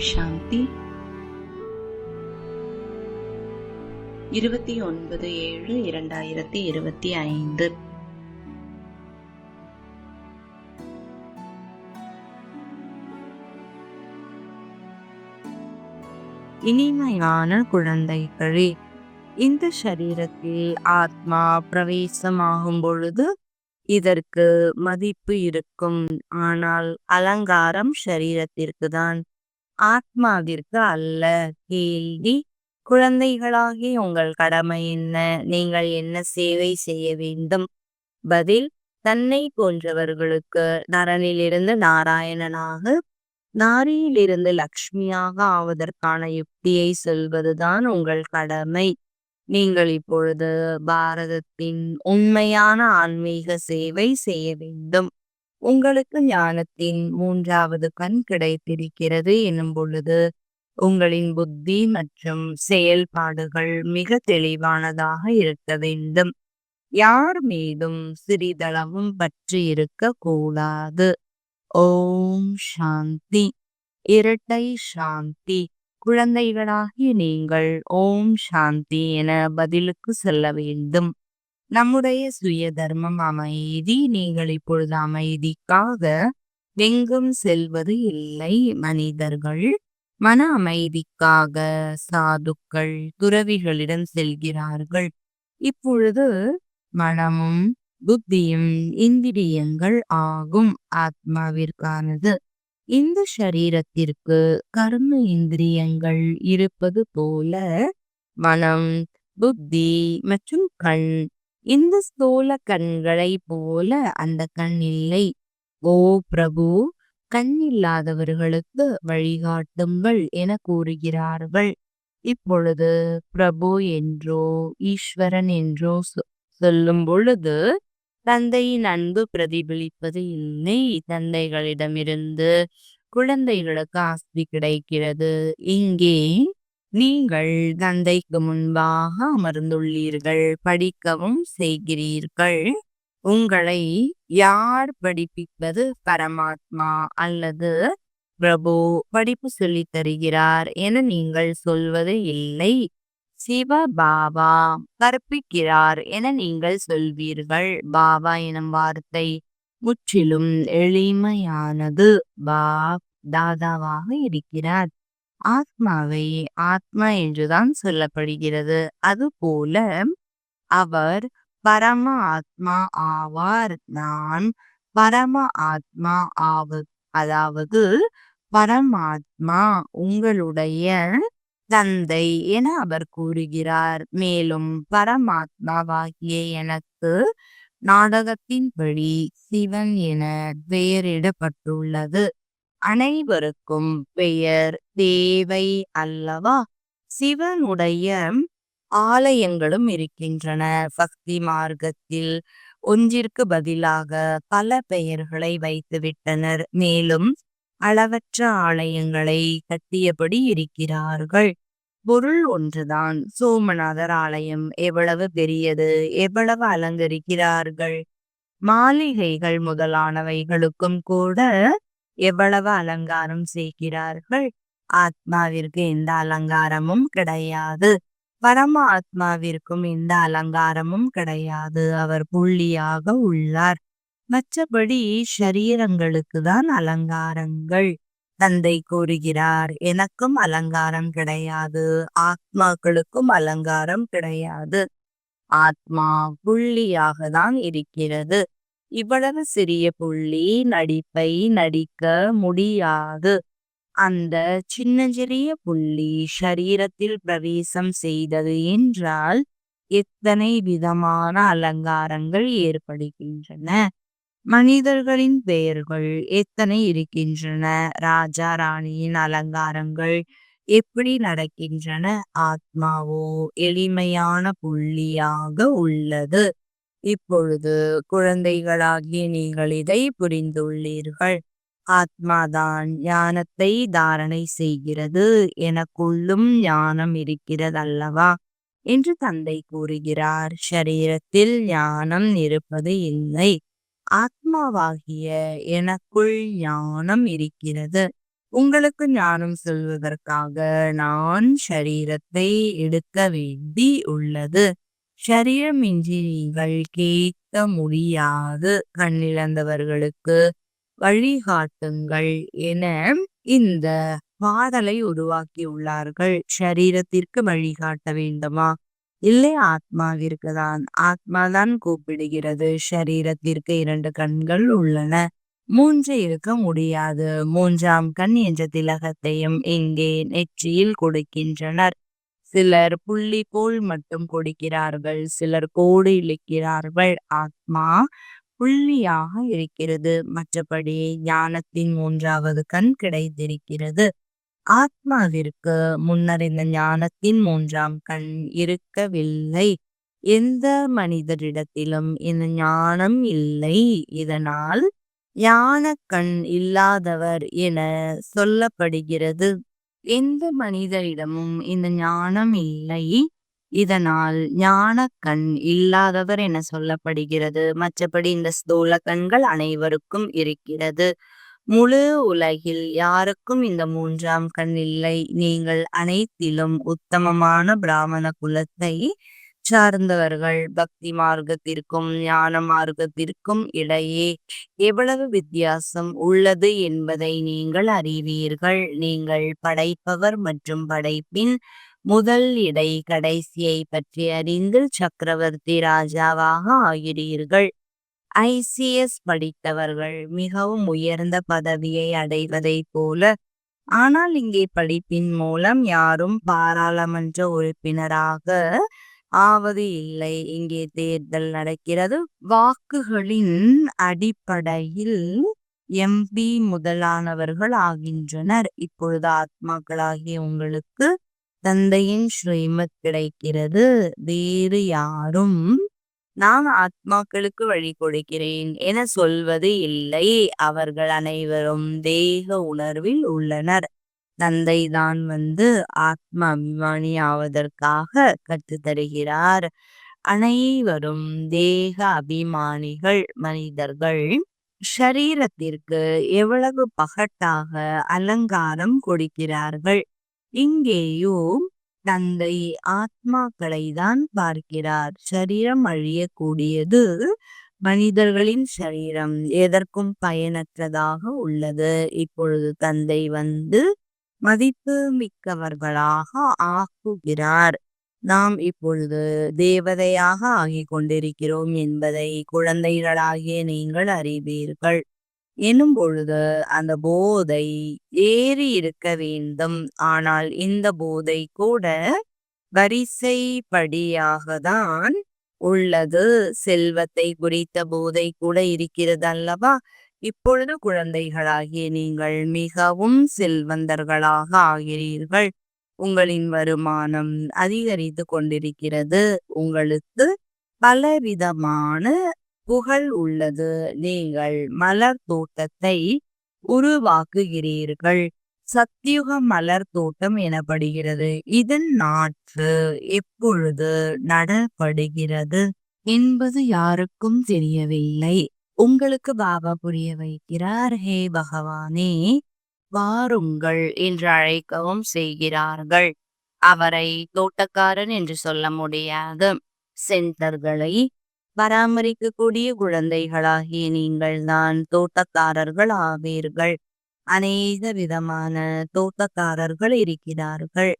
சாந்தி இருபத்தி ஒன்பது ஏழு இரண்டாயிரத்தி இருபத்தி ஐந்து. இனிமையான குழந்தைகளே இந்த சரீரத்தில் ஆத்மா பிரவேசமாகும் பொழுது இதற்கு மதிப்பு இருக்கும். ஆனால் அலங்காரம் சரீரத்திற்கு தான் ஆத்மாவிற்கு அல்ல கேள்வி. குழந்தைகளாகி உங்கள் கடமை என்ன? நீங்கள் என்ன சேவை செய்ய வேண்டும்? பதில் தன்னை போன்றவர்களுக்கு நரனிலிருந்து நாராயணனாக நாரியிலிருந்து லக்ஷ்மியாக ஆவதற்கான யுக்தியை சொல்வதுதான் உங்கள் கடமை. நீங்கள் இப்பொழுது பாரதத்தின் உண்மையான ஆன்மீக சேவை செய்ய வேண்டும். உங்களுக்கு ஞானத்தின் மூன்றாவது கண் கிடைத்திருக்கிறது எனும் பொழுது உங்களின் புத்தி மற்றும் செயல்பாடுகள் மிக தெளிவானதாக இருக்க வேண்டும். யார் மீதும் சிறிதளவும் பற்றி இருக்க கூடாது ஓம் சாந்தி. இரட்டை சாந்தி. குழந்தைகளாகிய நீங்கள் ஓம் சாந்தி என பதிலுக்கு செல்ல வேண்டும். நம்முடைய சுய தர்மம் அமைதி நீங்கள் இப்பொழுது அமைதிக்காக எங்கும் செல்வது இல்லை. மனிதர்கள் மன அமைதிக்காக சாதுக்கள் துறவிகளிடம் செல்கிறார்கள். இப்பொழுது மனமும் புத்தியும் இந்திரியங்கள் ஆகும். ஆத்மாவிற்கானது இந்த சரீரத்திற்கு கர்ம இந்திரியங்கள் இருப்பது போல மனம் புத்தி மற்றும் கண் இந்த ஸ்தூல கண்களை போல அந்த கண் இல்லை ஓ பிரபு கண் இல்லாதவர்களுக்கு வழிகாட்டுங்கள் என கூறுகிறார்கள். இப்பொழுது பிரபு என்றோ ஈஸ்வரன் என்றோ சொல்லும் பொழுது தந்தையின் அன்பு பிரதிபலிப்பது இல்லை. தந்தைகளிடமிருந்து குழந்தைகளுக்கு ஆஸ்தி கிடைக்கிறது. இங்கே நீங்கள் தந்தைக்கு முன்பாக அமர்ந்துள்ளீர்கள் படிக்கவும் செய்கிறீர்கள். உங்களை யார் படிப்பிப்பது? பரமாத்மா அல்லது பிரபு படிப்பு சொல்லித் தருகிறார் என நீங்கள் சொல்வது இல்லை. சிவ பாபா கற்பிக்கிறார் என நீங்கள் சொல்வீர்கள். பாபா எனும் வார்த்தை முற்றிலும் எளிமையானது. பாப் தாதாவாக இருக்கிறார். ஆத்மாவை ஆத்மா என்றுதான் சொல்லப்படுகிறது. அதுபோல அவர் பரம ஆத்மா ஆவார். நான் பரம ஆத்மா ஆவு அதாவது பரமாத்மா உங்களுடைய தந்தை என அவர் கூறுகிறார். மேலும் பரமாத்மாவாகிய எனக்கு நாடகத்தின்படி சிவன் என பெயரிடப்பட்டுள்ளது. அனைவருக்கும் பெயர் தேவை அல்லவா? சிவனுடைய ஆலயங்களும் இருக்கின்றன. பக்தி மார்க்கத்தில் ஒன்றிற்கு பதிலாக பல பெயர்களை வைத்துவிட்டனர். மேலும் அளவற்ற ஆலயங்களை கட்டியபடி இருக்கிறார்கள். பொருள் ஒன்றுதான். சோமநாதர் ஆலயம் எவ்வளவு பெரியது? எவ்வளவு அலங்கரிக்கிறார்கள்? மாளிகைகள் முதலானவைகளுக்கும் கூட எவ்வளவு அலங்காரம் செய்கிறார்கள்? ஆத்மாவிற்கு எந்த அலங்காரமும் கிடையாது. பரம ஆத்மாவிற்கும் எந்த அலங்காரமும் கிடையாது. அவர் புள்ளியாக உள்ளார். மற்றபடி ஷரீரங்களுக்கு தான் அலங்காரங்கள். தந்தை கூறுகிறார் எனக்கும் அலங்காரம் கிடையாது. ஆத்மாக்களுக்கும் அலங்காரம் கிடையாது. ஆத்மா புள்ளியாக தான் இருக்கிறது. இவ்வளவு சிறிய புள்ளி நடிப்பை நடிக்க முடியாது. அந்த சின்னஞ்சிறிய புள்ளி ஷரீரத்தில் பிரவேசம் செய்தது என்றால் எத்தனை விதமான அலங்காரங்கள் ஏற்படுகின்றன? மனிதர்களின் பெயர்கள் எத்தனை இருக்கின்றன? ராஜா ராணியின் அலங்காரங்கள் எப்படி நடக்கின்றன? ஆத்மாவோ எளிமையான புள்ளியாக உள்ளது. இப்பொழுது குழந்தைகளாகிய நீங்கள் இதை புரிந்துள்ளீர்கள். ஆத்மாதான் ஞானத்தை தாரணை செய்கிறது. எனக்குள்ளும் ஞானம் இருக்கிறதல்லவா? என்று தந்தை கூறுகிறார். ஷரீரத்தில் ஞானம் இருப்பது இல்லை. ஆத்மாவாகிய எனக்குள் ஞானம் இருக்கிறது. உங்களுக்கு ஞானம் சொல்வதற்காக நான் ஷரீரத்தை எடுக்க வேண்டி உள்ளது. ஷரீரமின்றி நீங்கள் கேட்க முடியாது கண்ணிழந்தவர்களுக்கு வழிகாட்டுங்கள் என இந்த பாடலை உருவாக்கியுள்ளார்கள். ஷரீரத்திற்கு வழிகாட்ட வேண்டுமா? இல்லை ஆத்மாவிற்கு தான் ஆத்மாதான் கூப்பிடுகிறது. ஷரீரத்திற்கு இரண்டு கண்கள் உள்ளன. மூன்று இருக்க முடியாது. மூன்றாம் கண் என்ற திலகத்தையும் இங்கே நெற்றியில் கொடுக்கின்றனர். சிலர் புள்ளி போல் மட்டும் கொடுக்கிறார்கள் சிலர் கோடு இழுக்கிறார்கள். ஆத்மா புள்ளியாக இருக்கிறது. மற்றபடி ஞானத்தின் மூன்றாவது கண் கிடைத்திருக்கிறது. ஆத்மாவிற்கு முன்னர் இந்த ஞானத்தின் மூன்றாம் கண் இருக்கவில்லை. எந்த மனிதரிடத்திலும் இந்த ஞானம் இல்லை. இதனால் ஞான கண் இல்லாதவர் என சொல்லப்படுகிறது. எந்த மனிதரிடமும் இந்த ஞானம் இல்லை. இதனால் ஞான கண் இல்லாதவர் என சொல்லப்படுகிறது. மற்றபடி இந்த ஸ்தூல கண்கள் அனைவருக்கும் இருக்கிறது. முழு உலகில் யாருக்கும் இந்த மூன்றாம் கண் இல்லை. நீங்கள் அனைத்திலும் உத்தமமான பிராமண குலத்தை சார்ந்தவர்கள் பக்தி மார்க்கத்திற்கும் ஞான மார்க்கத்திற்கும் இடையே எவ்வளவு வித்தியாசம் உள்ளது என்பதை நீங்கள் அறிவீர்கள். நீங்கள் படைப்பவர் மற்றும் படைப்பின் முதல் இடை கடைசியை பற்றி அறிந்து சக்கரவர்த்தி ராஜாவாக ஆகிறீர்கள். ஐசிஎஸ் படித்தவர்கள் மிகவும் உயர்ந்த பதவியை அடைவதைப் போல ஆனால் இங்கே படிப்பின் மூலம் யாரும் பாராளுமன்ற உறுப்பினராக ஆவது இல்லை. இங்கே தேர்தல் நடக்கிறது. வாக்குகளின் அடிப்படையில் எம்பி முதலானவர்கள் ஆகின்றனர். இப்பொழுது ஆத்மாக்களாகிய உங்களுக்கு தந்தையின் ஸ்ரீமத் கிடைக்கிறது. வேறு யாரும் நான் ஆத்மாக்களுக்கு வழி கொடுக்கிறேன் என சொல்வது இல்லை. அவர்கள் அனைவரும் தேக உணர்வில் உள்ளனர். தந்தை தான் வந்து ஆத்ம அபிமானி ஆவதற்காக கற்றுத்தருகிறார். அனைவரும் தேக அபிமானிகள் மனிதர்கள். ஷரீரத்திற்கு எவ்வளவு பகட்டாக அலங்காரம் கொடுக்கிறார்கள். இங்கேயும் தந்தை ஆத்மாக்களை தான் பார்க்கிறார். சரீரம் அழியக்கூடியது மனிதர்களின் சரீரம் எதற்கும் பயனற்றதாக உள்ளது. இப்பொழுது தந்தை வந்து மதிப்பு மிக்கவர்களாக ஆக்குகிறார். நாம் இப்பொழுது தேவதையாக ஆகிக் கொண்டிருக்கிறோம் என்பதை குழந்தைகளாகிய நீங்கள் அறிவீர்கள். எனும் பொழுது அந்த போதை ஏறி இருக்க வேண்டும். ஆனால் இந்த போதை கூட வரிசைப்படியாக தான் உள்ளது. செல்வத்தை குறித்த போதை கூட இருக்கிறது அல்லவா? இப்பொழுது குழந்தைகளாகிய நீங்கள் மிகவும் செல்வந்தர்களாக ஆகிறீர்கள். உங்களின் வருமானம் அதிகரித்து கொண்டிருக்கிறது. உங்களுக்கு பலவிதமான புகழ் உள்ளது. நீங்கள் மலர் தோட்டத்தை உருவாக்குகிறீர்கள். சத்தியுக மலர் தோட்டம் எனப்படுகிறது. இதன் நாற்று எப்பொழுது நடப்படுகிறது என்பது யாருக்கும் தெரியவில்லை. உங்களுக்கு பாபா புரிய வைக்கிறார். ஹே பகவானே வாருங்கள் என்று அழைக்கவும் செய்கிறார்கள். அவரை தோட்டக்காரன் என்று சொல்ல முடியாது. சென்டர்களை பராமரிக்கக்கூடிய குழந்தைகளாகிய நீங்கள் தான் தோட்டக்காரர்கள் ஆவீர்கள். அநேக விதமான தோட்டக்காரர்கள் இருக்கிறார்கள்.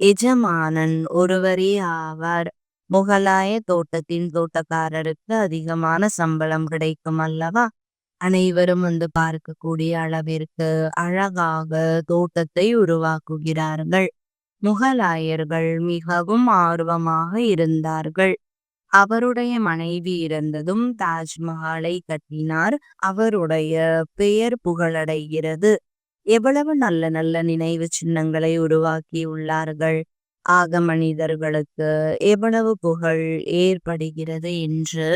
எஜமானன் ஒருவரே ஆவார். முகலாய தோட்டத்தின் தோட்டக்காரருக்கு அதிகமான சம்பளம் கிடைக்கும் அல்லவா? அனைவரும் வந்து பார்க்கக்கூடிய அளவிற்கு அழகாக தோட்டத்தை உருவாக்குகிறார்கள். முகலாயர்கள் மிகவும் ஆர்வமாக இருந்தார்கள். அவருடைய மனைவி இறந்ததும் தாஜ்மஹாலை கட்டினார். அவருடைய பெயர் புகழடைகிறது. எவ்வளவு நல்ல நல்ல நினைவு சின்னங்களை உருவாக்கி ஆக மனிதர்களுக்கு எவ்வளவு புகழ் ஏற்படுகிறது என்று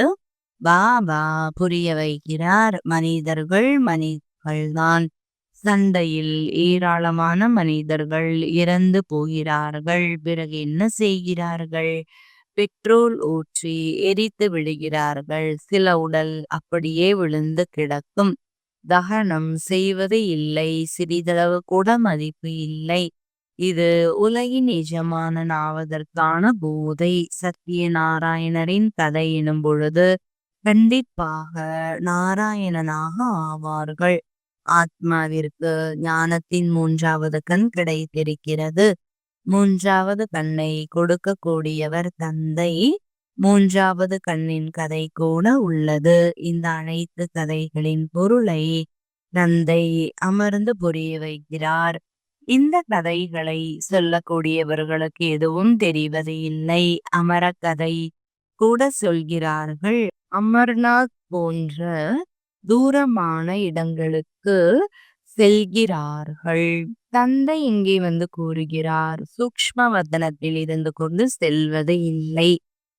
பாபா புரிய வைக்கிறார். மனிதர்கள் மனிதர்கள்தான். சண்டையில் ஏராளமான மனிதர்கள் இறந்து போகிறார்கள். பிறகு என்ன செய்கிறார்கள்? பெட்ரோல் ஊற்றி எரித்து விடுகிறார்கள். சில உடல் அப்படியே விழுந்து கிடக்கும். தகனம் செய்வது இல்லை. சிறிதளவு கூட மதிப்பு இல்லை. இது உலகின் எஜமானன் ஆவதற்கான போதை. சத்யநாராயணரின் கதை எனும் பொழுது கண்டிப்பாக நாராயணனாக ஆவார்கள். ஆத்மாவிற்கு ஞானத்தின் மூன்றாவது கண் கிடைத்திருக்கிறது. மூன்றாவது கண்ணை கொடுக்கக்கூடியவர் தந்தை. மூன்றாவது கண்ணின் கதை கூட உள்ளது. இந்த அனைத்து கதைகளின் பொருளை தந்தை அமர்ந்து புரிய வைக்கிறார். இந்த கதைகளை சொல்லக்கூடியவர்களுக்கு எதுவும் தெரிவது இல்லை. அமர கதை கூட சொல்கிறார்கள். அமர்நாத் போன்ற தூரமான இடங்களுக்கு செல்கிறார்கள். தந்தை இங்கே வந்து கூறுகிறார் சூக்ஷ்ம வதனத்தில் இருந்து கொண்டு செல்வது இல்லை.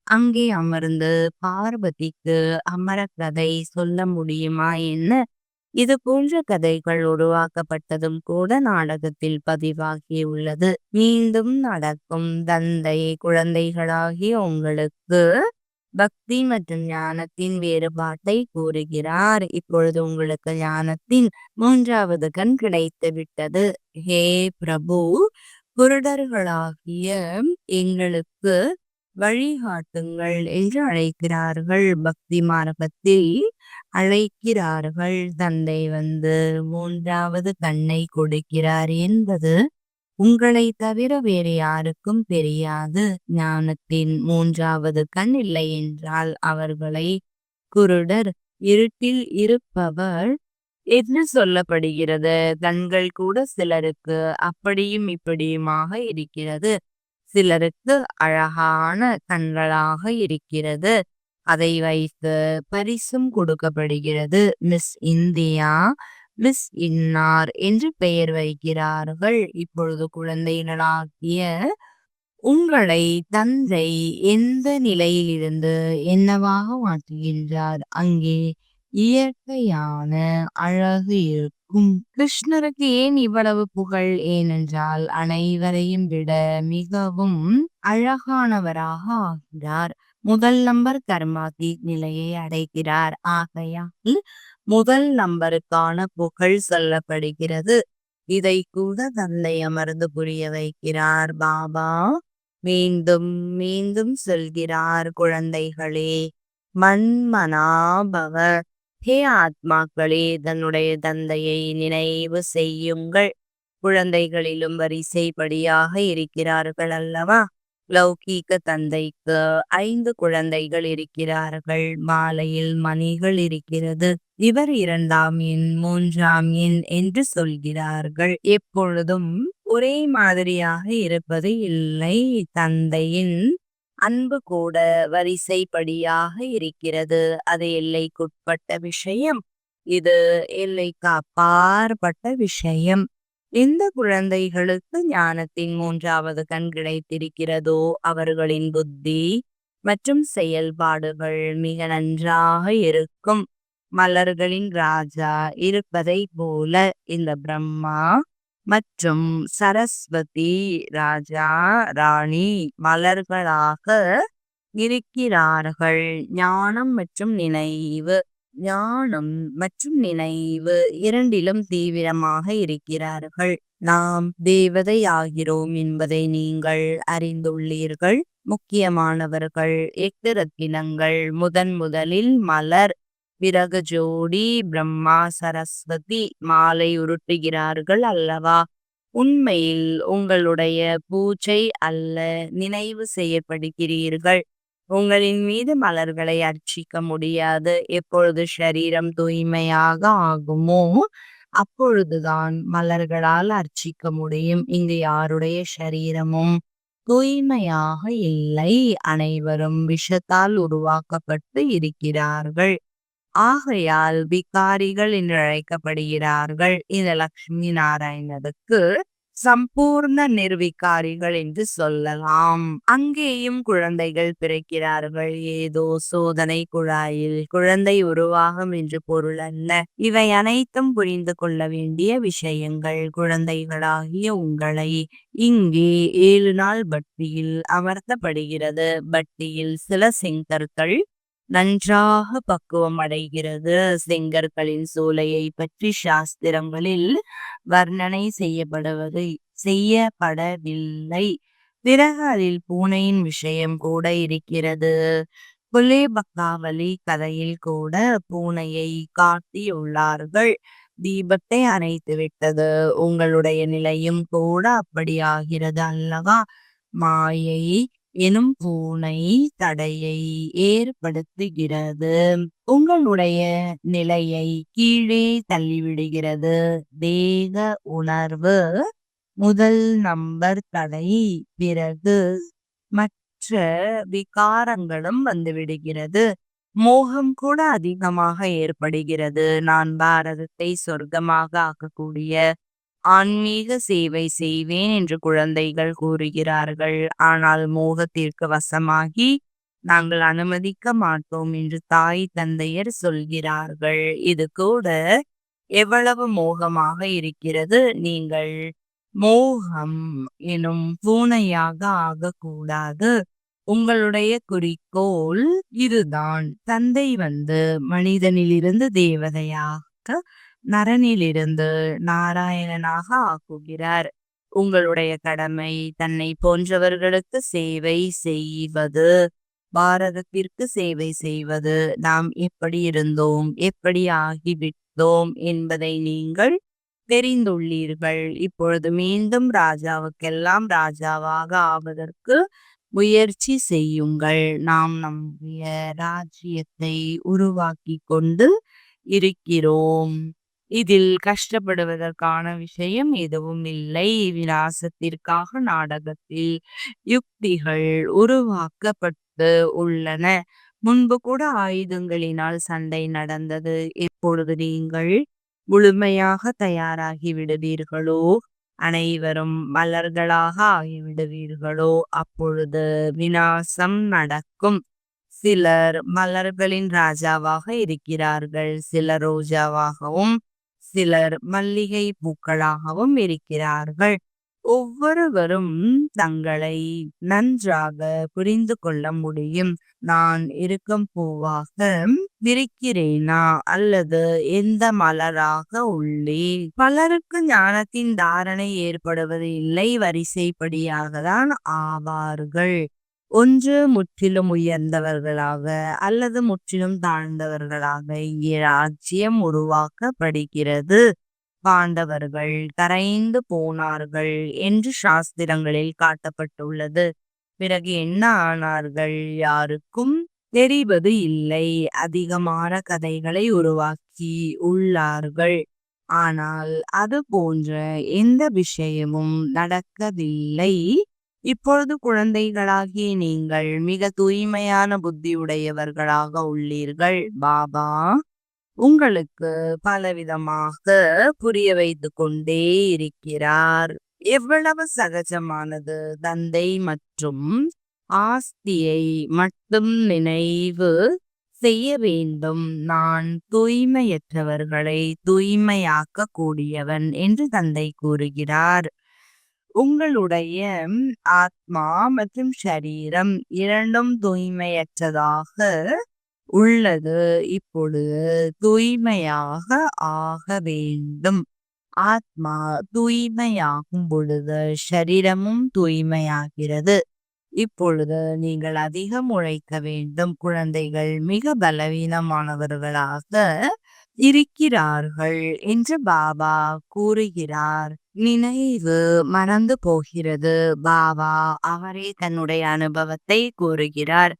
அங்கே அமர்ந்து பார்வதிக்கு அமர கதை சொல்ல முடியுமா? என்ன இது போன்ற கதைகள் உருவாக்கப்பட்டதும் கூட நாடகத்தில் பதிவாகியுள்ளது மீண்டும் நடக்கும் தந்தை குழந்தைகளாகிய உங்களுக்கு பக்தி மற்றும் ஞானத்தின் வேறுபாட்டை கூறுகிறார். இப்பொழுது உங்களுக்கு ஞானத்தின் மூன்றாவது கண் கிடைத்து விட்டது ஹே பிரபு குருடர்களாகிய எங்களுக்கு வழிகாட்டுங்கள் என்று அழைக்கிறார்கள். பக்தி மார்க்கத்தில் அழைக்கிறார்கள். தந்தை வந்து மூன்றாவது கண்ணை கொடுக்கிறார் என்பது உங்களை தவிர வேறு யாருக்கும் தெரியாது. ஞானத்தின் மூன்றாவது கண் இல்லை என்றால் அவர்களை குருடர் இருட்டில் இருப்பவர் என்று சொல்லப்படுகிறது? கண்கள் கூட சிலருக்கு அப்படியும் இப்படியுமாக இருக்கிறது. சிலருக்கு அழகான கண்களாக இருக்கிறது. அதை வைத்து பரிசும் கொடுக்கப்படுகிறது. மிஸ் இந்தியா மிஸ் இன்னார் என்று பெயர் வைக்கிறார்கள். இப்பொழுது குழந்தைகளாகிய உங்களை தந்தை எந்த நிலையிலிருந்து என்னவாக மாற்றுகின்றார்? அங்கே இயற்கையான அழகு இருக்கும். கிருஷ்ணருக்கு ஏன் இவ்வளவு புகழ்? ஏனென்றால் அனைவரையும் விட மிகவும் அழகானவராக ஆகிறார். முதல் நம்பர் கர்மாதி நிலையை அடைகிறார். ஆகையால் முதல் நம்பருக்கான புகழ் சொல்லப்படுகிறது. இதை கூட தந்தை அமர்ந்து புரிய வைக்கிறார். பாபா மீண்டும் மீண்டும் சொல்கிறார் குழந்தைகளே மண்மனாபவ ஹே ஆத்மாக்களே தன்னுடைய தந்தையை நினைவு செய்யுங்கள். குழந்தைகளிலும் வரிசைப்படியாக இருக்கிறார்கள் அல்லவா? லௌகீக தந்தைக்கு ஐந்து குழந்தைகள் இருக்கிறார்கள். மாலையில் மணிகள் இருக்கிறது. இவர் இரண்டாம் எண் மூன்றாம் எண் என்று சொல்கிறார்கள். எப்பொழுதும் ஒரே மாதிரியாக இருப்பது இல்லை. தந்தையின் அன்பு கூட வரிசைப்படியாக இருக்கிறது. அது எல்லைக்குட்பட்ட விஷயம். இது எல்லைக்கு அப்பாற்பட்ட விஷயம். இந்த குழந்தைகளுக்கு ஞானத்தின் மூன்றாவது கண் கிடைத்திருக்கிறதோ அவர்களின் புத்தி மற்றும் செயல்பாடுகள் மிக நன்றாக இருக்கும். மலர்களின் ராஜா இருப்பதை போல இந்த பிரம்மா மற்றும் சரஸ்வதி ராஜா ராணி மலர்களாக இருக்கிறார்கள். ஞானம் மற்றும் நினைவு ஞானம் மற்றும் நினைவு இரண்டிலும் தீவிரமாக இருக்கிறார்கள். நாம் தேவதை ஆகிறோம் என்பதை நீங்கள் அறிந்துள்ளீர்கள். முக்கியமானவர்கள் எட்டு ரத்தினங்கள் முதன் முதலில் மலர் பிறகு ஜோடி பிரம்மா சரஸ்வதி மாலை உருட்டுகிறார்கள் அல்லவா? உண்மையில் உங்களுடைய பூஜை அல்ல நினைவு செய்யப்படுகிறீர்கள். உங்களின் மீது மலர்களை அர்ச்சிக்க முடியாது. எப்பொழுது சரீரம் தூய்மையாக ஆகுமோ அப்பொழுதுதான் மலர்களால் அர்ச்சிக்க முடியும். இங்கு யாருடைய சரீரமும் தூய்மையாக இல்லை. அனைவரும் விஷத்தால் உருவாக்கப்பட்டு இருக்கிறார்கள். ஆகையால் விகாரிகள் என்று அழைக்கப்படுகிறார்கள். இந்த லக்ஷ்மி நாராயணருக்கு சம்பூர்ண நிர்விகாரிகள் என்று சொல்லலாம். அங்கேயும் குழந்தைகள் பிறக்கிறார்கள். ஏதோ சோதனை குழாயில் குழந்தை உருவாகும் என்று பொருள் அல்ல. இவை அனைத்தும் புரிந்து கொள்ள வேண்டிய விஷயங்கள் குழந்தைகளாகிய உங்களை. இங்கே ஏழு நாள் பட்டியில் அமர்த்தப்படுகிறது. பட்டியில் சில செங்கற்கள் நன்றாக பக்குவம் அடைகிறது. செங்கற்களின் சூளையை பற்றி சாஸ்திரங்களில் வர்ணனை செய்யப்படுவது செய்யப்படவில்லை. பிறகு அதில் பூனையின் விஷயம் கூட இருக்கிறது. புலேபக்காவலி கதையில் கூட பூனையை காட்டியுள்ளார்கள். தீபத்தை அணைத்து விட்டது. உங்களுடைய நிலையும் கூட அப்படியாகிறது அல்லவா? மாயை எனும் பூனை தடையை ஏற்படுத்துகிறது. உங்களுடைய நிலையை கீழே தள்ளிவிடுகிறது. தேக உணர்வு முதல் நம்பர் தடை. பிறகு மற்ற விகாரங்களும் வந்துவிடுகிறது. மோகம் கூட அதிகமாக ஏற்படுகிறது. நான் பாரதத்தை சொர்க்கமாக ஆக்கக்கூடிய ஆன்மீக சேவை செய்வேன் என்று குழந்தைகள் கூறுகிறார்கள். ஆனால் மோகத்திற்கு வசமாகி நாங்கள் அனுமதிக்க மாட்டோம் என்று தாய் தந்தையர் சொல்கிறார்கள். இது கூட எவ்வளவு மோகமாக இருக்கிறது. நீங்கள் மோகம் எனும் பூனையாக ஆகக்கூடாது. உங்களுடைய குறிக்கோள் இதுதான். தந்தை வந்து மனிதனிலிருந்து தேவதையாக நரனிலிருந்து நாராயணனாக ஆக்குகிறார். உங்களுடைய கடமை தன்னை போன்றவர்களுக்கு சேவை செய்வது பாரதத்திற்கு சேவை செய்வது நாம் எப்படி இருந்தோம் எப்படி ஆகிவிட்டோம் என்பதை நீங்கள் தெரிந்துள்ளீர்கள். இப்பொழுது மீண்டும் ராஜாவுக்கெல்லாம் ராஜாவாக ஆவதற்கு முயற்சி செய்யுங்கள். நாம் நம்முடைய ராஜ்யத்தை உருவாக்கி கொண்டு இருக்கிறோம். இதில் கஷ்டப்படுவதற்கான விஷயம் எதுவும் இல்லை. விலாசத்திற்காக நாடகத்தில் யுக்திகள் உருவாக்கப்பட்டு உள்ளன. முன்பு கூட ஆயுதங்களினால் சண்டை நடந்தது. எப்பொழுது நீங்கள் முழுமையாக தயாராகி விடுவீர்களோ? அனைவரும் மலர்களாக ஆகிவிடுவீர்களோ? அப்பொழுது விநாசம் நடக்கும். சிலர் மலர்களின் ராஜாவாக இருக்கிறார்கள். சிலர் ரோஜாவாகவும் சிலர் மல்லிகை பூக்களாகவும் இருக்கிறார்கள். ஒவ்வொருவரும் தங்களை நன்றாக புரிந்து கொள்ள முடியும். நான் இருக்கும் பூவாக விரிக்கிறேனா? அல்லது எந்த மலராக உள்ளேன் பலருக்கு ஞானத்தின் தாரணை ஏற்படுவது இல்லை. வரிசைப்படியாக தான் ஆவார்கள். ஒன்று முற்றிலும் உயர்ந்தவர்களாக அல்லது முற்றிலும் தாழ்ந்தவர்களாக இங்கே ராஜ்யம் உருவாக்கப்படுகிறது. பாண்டவர்கள் கரைந்து போனார்கள் என்று சாஸ்திரங்களில் காட்டப்பட்டுள்ளது. பிறகு என்ன ஆனார்கள்? யாருக்கும் தெரிவது இல்லை. அதிகமான கதைகளை உருவாக்கி உள்ளார்கள். ஆனால் அது போன்ற எந்த விஷயமும் நடக்கவில்லை. இப்பொழுது குழந்தைகளாகிய நீங்கள் மிக தூய்மையான புத்தி உடையவர்களாக உள்ளீர்கள். பாபா உங்களுக்கு பலவிதமாக புரிய வைத்து கொண்டே இருக்கிறார். எவ்வளவு சகஜமானது. தந்தை மற்றும் ஆஸ்தியை மட்டும் நினைவு செய்ய வேண்டும். நான் தூய்மையற்றவர்களை தூய்மையாக்க கூடியவன் என்று தந்தை கூறுகிறார். உங்களுடைய ஆத்மா மற்றும் சரீரம் இரண்டும் தூய்மையற்றதாக உள்ளது. இப்பொழுது தூய்மையாக ஆக வேண்டும். ஆத்மா தூய்மையாகும் பொழுது சரீரமும் தூய்மையாகிறது. இப்பொழுது நீங்கள் அதிகம் உழைக்க வேண்டும். குழந்தைகள் மிக பலவீனமானவர்களாக இருக்கிறார்கள் என்று பாபா கூறுகிறார். நினைவு மறந்து போகிறது. பாபா அவரே தன்னுடைய அனுபவத்தை கூறுகிறார்.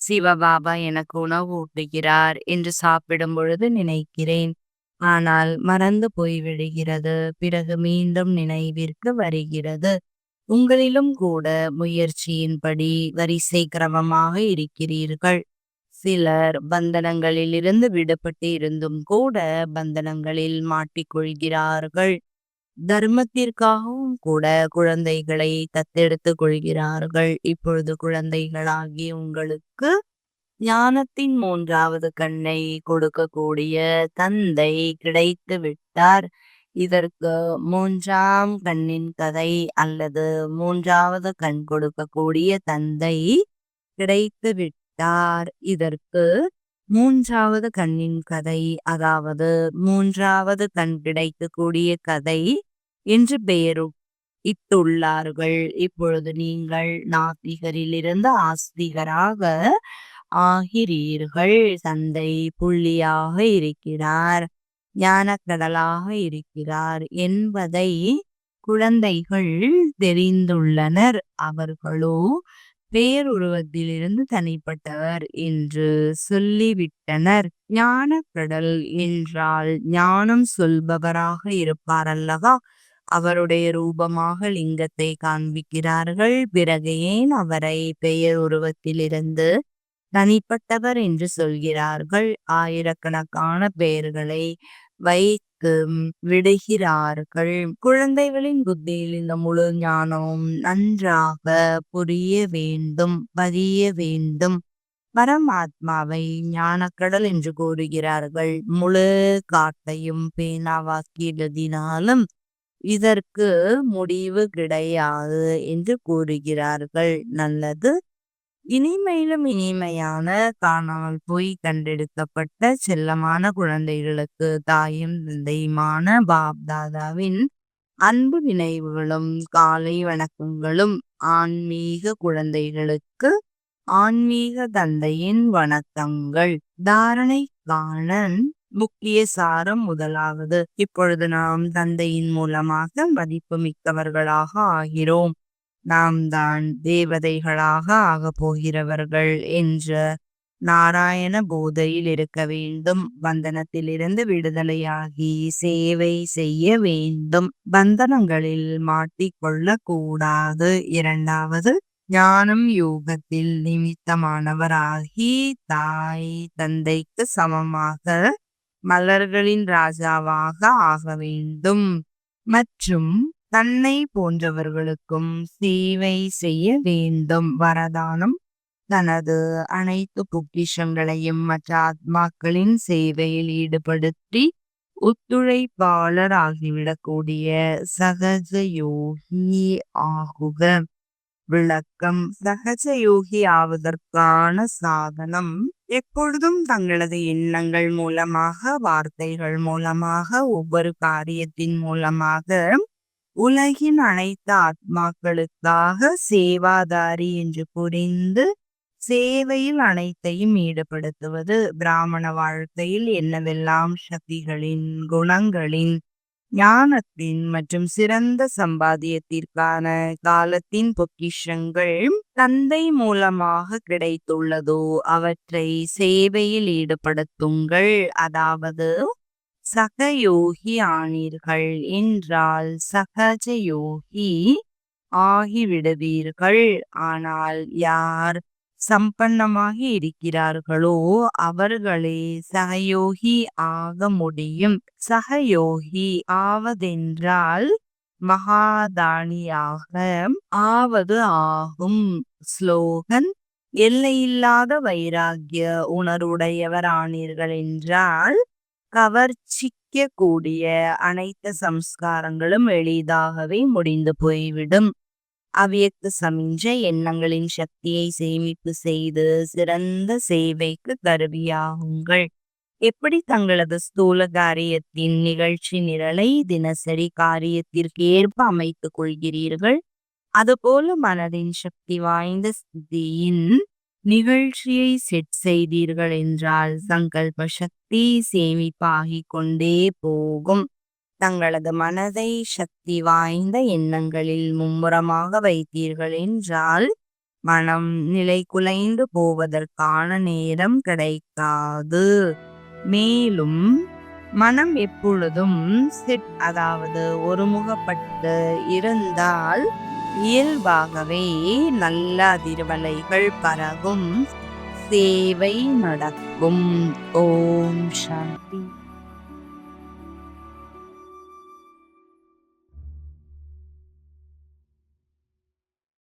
சிவபாபா எனக்கு உணவு ஊட்டுகிறார் என்று சாப்பிடும் பொழுது நினைக்கிறேன். ஆனால் மறந்து போய்விடுகிறது. பிறகு மீண்டும் நினைவிற்கு வருகிறது. உங்களிலும் கூட முயற்சியின்படி வரிசை கிரமமாக இருக்கிறீர்கள். சிலர் பந்தனங்களில் இருந்து விடுபட்டு இருந்தும் கூட பந்தனங்களில் மாட்டிக்கொள்கிறார்கள். தர்மத்திற்காகவும் கூட குழந்தைகளை தத்தெடுத்துக் கொள்கிறார்கள். இப்பொழுது குழந்தைகளாகி உங்களுக்கு ஞானத்தின் மூன்றாவது கண்ணை கொடுக்கக்கூடிய தந்தை கிடைத்து விட்டார். இதற்கு மூன்றாம் கண்ணின் கதை அல்லது மூன்றாவது கண் கொடுக்கக்கூடிய தந்தை கிடைத்து விட்டார். இதற்கு மூன்றாவது கண்ணின் கதை அதாவது மூன்றாவது கண் கிடைக்கக்கூடிய கதை என்று பெயரு இட்டுள்ளார்கள் இப்பொழுது நீங்கள் நாத்திகரிலிருந்து ஆஸ்திகராக ஆகிறீர்கள். தந்தை புள்ளியாக இருக்கிறார் ஞானக்கடலாக இருக்கிறார் என்பதை குழந்தைகள் தெரிந்துள்ளனர். அவர்களோ பேருருவத்திலிருந்து தனிப்பட்டவர் என்று சொல்லிவிட்டனர். ஞானக்கடல் என்றால் ஞானம் சொல்பவராக இருப்பார் அல்லவா அவருடைய ரூபமாக லிங்கத்தை காண்பிக்கிறார்கள். பிறகு ஏன் அவரை பெயர் உருவத்திலிருந்து தனிப்பட்டவர் என்று சொல்கிறார்கள்? ஆயிரக்கணக்கான பெயர்களை வைத்து விடுகிறார்கள். குழந்தைகளின் புத்தியில் இந்த முழு ஞானமும் நன்றாக புரிய வேண்டும் பதிய வேண்டும். பரமாத்மாவை ஞானக்கடல் என்று கூறுகிறார்கள். முழு காட்டையும் பேனாவாக்கி எழுதினாலும் இதற்கு முடிவு கிடையாது என்று கூறுகிறார்கள். நல்லது இனிமையிலும் இனிமையான காணாமல் போய் கண்டெடுக்கப்பட்ட செல்லமான குழந்தைகளுக்கு தாயும் தந்தையுமான பாப் தாதாவின் அன்பு நினைவுகளும் காலை வணக்கங்களும் ஆன்மீக குழந்தைகளுக்கு ஆன்மீக தந்தையின் வணக்கங்கள். தாரணை காணன் முக்கிய சாரம் முதலாவது. இப்பொழுது நாம் தந்தையின் மூலமாக மதிப்பு மிக்கவர்களாக ஆகிறோம். நாம் தான் தேவதைகளாக ஆகப் போகிறவர்கள் என்ற நாராயண போதையில் இருக்க வேண்டும். பந்தனத்திலிருந்து விடுதலையாகி சேவை செய்ய வேண்டும். பந்தனங்களில் மாட்டிக்கொள்ள கூடாது. இரண்டாவது ஞானம் யோகத்தில் நிமித்தமானவராகி தாய் தந்தைக்கு சமமாக மலர்களின் ராஜாவாக ஆக வேண்டும். மற்றும் தன்னை போன்றவர்களுக்கும் சேவை செய்ய வேண்டும். வரதானம் தனது அனைத்து பொக்கிஷங்களையும் மற்ற ஆத்மாக்களின் சேவையில் ஈடுபடுத்தி ஒத்துழைப்பாளர் ஆகிவிடக்கூடிய சகஜ யோகி ஆகுக. விளக்கம். சகஜ யோகி ஆவதற்கான சாதனம் எப்பொழுதும் தங்களது எண்ணங்கள் மூலமாக வார்த்தைகள் மூலமாக ஒவ்வொரு காரியத்தின் மூலமாக உலகின் அனைத்து ஆத்மாக்களுக்காக சேவாதாரி என்று புரிந்து சேவையில் அனைத்தையும் ஈடுபடுத்துவது பிராமண வாழ்க்கையில் என்னவெல்லாம் சக்திகளின் குணங்களின் ஞானத்தின் மற்றும் சிறந்த சம்பாதியத்திற்கான காலத்தின் பொக்கிஷங்கள் தந்தை மூலமாக கிடைத்துள்ளதோ அவற்றை சேவையில் ஈடுபடுத்துங்கள். அதாவது சகயோகி ஆனீர்கள் என்றால் சகஜ யோகி ஆகிவிடுவீர்கள். ஆனால் யார் சம்பன்னமாக இருக்கிறார்களோ அவர்களே சகயோகி ஆக முடியும். சகயோகி ஆவதென்றால் மகாதானியாக ஆவது ஆகும். ஸ்லோகன் எல்லையில்லாத வைராகிய உணர்வுடையவர் ஆனீர்கள் என்றால் கவர்ச்சிக்க கூடிய அனைத்து சம்ஸ்காரங்களும் எளிதாகவே முடிந்து போய்விடும். அவ்வியக்த சமிஞ்ச எண்ணங்களின் சக்தியை சேமிப்பு செய்து சிறந்த சேவைக்கு கருவியாகுங்கள் எப்படி தங்களது ஸ்தூல காரியத்தின் நிகழ்ச்சி நிரலை தினசரி காரியத்திற்கு ஏற்ப அமைத்துக் கொள்கிறீர்கள்? அதுபோல மனதின் சக்தி வாய்ந்த ஸ்திதியின் நிகழ்ச்சியை செட் செய்தீர்கள் என்றால் சங்கல்ப சக்தி சேமிப்பாகிக் கொண்டே போகும். தங்களது மனதை சக்தி வாய்ந்த எண்ணங்களில் மும்முரமாக வைத்தீர்கள் என்றால் மனம் நிலை குலைந்து போவதற்கான நேரம் கிடைக்காது. மேலும் மனம் எப்பொழுதும் செட் அதாவது ஒருமுகப்பட்டு இருந்தால் இயல்பாகவே நல்ல அதிர்வலைகள் பரவும். சேவை நடக்கும். ஓம் சாந்தி.